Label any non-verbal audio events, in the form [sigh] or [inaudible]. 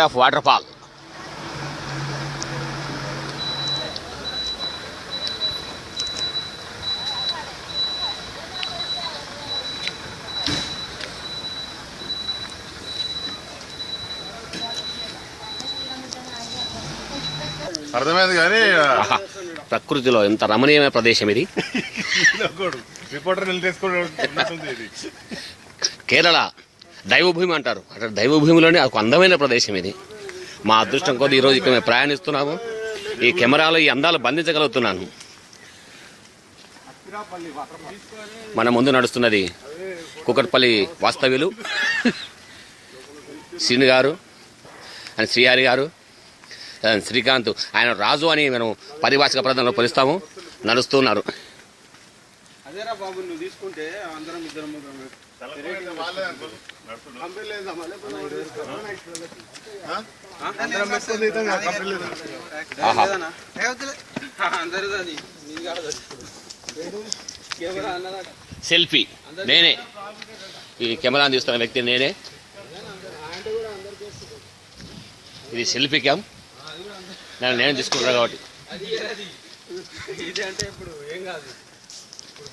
Of water fall అర్థమైంది కానీ ప్రకృతిలో ఎంత రమణీయమైన ప్రదేశం ఇది. [laughs] రిపోర్టర్ కేరళ దైవభూమి అంటారు. అంటే దైవభూమిలోనే ఒక అందమైన ప్రదేశం ఇది. మా అదృష్టం కొద్ది ఈరోజు ఇక్కడ మేము ప్రయాణిస్తున్నాము. ఈ కెమెరాలో ఈ అందాలు బంధించగలుగుతున్నాను. మన ముందు నడుస్తున్నది కుకట్పల్లి వాస్తవ్యులు శ్రీని గారు అండ్ శ్రీహారి గారు శ్రీకాంత్. ఆయన రాజు అని మనం పరిభాషిక ప్రధానంలో పిలుస్తాము నడుస్తున్నారు అదేరా బాబు నువ్వు తీసుకుంటే అందరం ఇద్దరం. Camera selfie. నేనే. ఈ కెమెరాని తీస్తున్న వ్యక్తి నేనే. ఇది సెల్ఫీ క్యామ్. నేను నేను తీసుకుంటున్నా కాబట్టి. ఇది అంటే ఇప్పుడు ఏం కాదు.